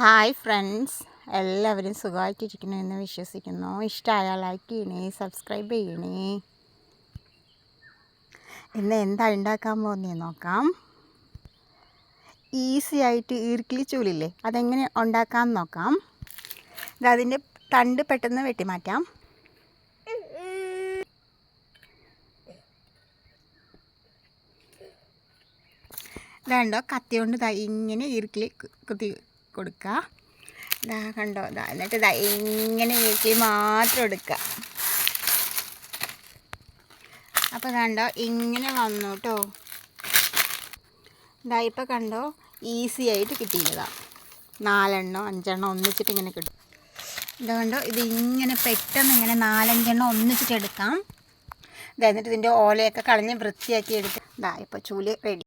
Hi friends എല്ലാവരും സുഖമായിട്ടിരിക്കുന്നു എന്ന് വിശ്വസിക്കുന്നു. ഇഷ്ടമായ ലൈക്ക് ചെയ്യണേ സബ്സ്ക്രൈബ് ചെയ്യണേ. ഇന്ന് എന്താ ഉണ്ടാക്കാൻ പോകുന്നേ നോക്കാം. ഈസി ആയിട്ട് ഈർക്കിളി ചൂലില്ലേ അതെങ്ങനെ ഉണ്ടാക്കാൻ നോക്കാം. അതിന്റെ തണ്ട് പെട്ടെന്ന് വെട്ടിമാറ്റാം. വേണ്ടോ കത്തി കൊണ്ട് ഇങ്ങനെ ഈർക്കിളി കുത്തി കൊടുക്കുക. ഇതാ കണ്ടോ ഇതാ എന്നിട്ട് ഇതാ ഇങ്ങനെ വീട്ടിൽ മാത്രം എടുക്കുക. അപ്പോൾ കണ്ടോ ഇങ്ങനെ വന്നു കേട്ടോ ഇതാ ഇപ്പോൾ കണ്ടോ ഈസി ആയിട്ട് കിട്ടിയതാ. നാലെണ്ണോ അഞ്ചെണ്ണോ ഒന്നിച്ചിട്ട് ഇങ്ങനെ കിട്ടും. കണ്ടോ ഇത് ഇങ്ങനെ പെട്ടെന്ന് ഇങ്ങനെ നാലഞ്ചെണ്ണം ഒന്നിച്ചിട്ട് എടുക്കാം. ഇതാ എന്നിട്ട് ഇതിന്റെ ഓലയൊക്കെ കളഞ്ഞ് വൃത്തിയാക്കി എടുത്ത്. ഇതാ ഇപ്പോൾ ചൂൽ റെഡി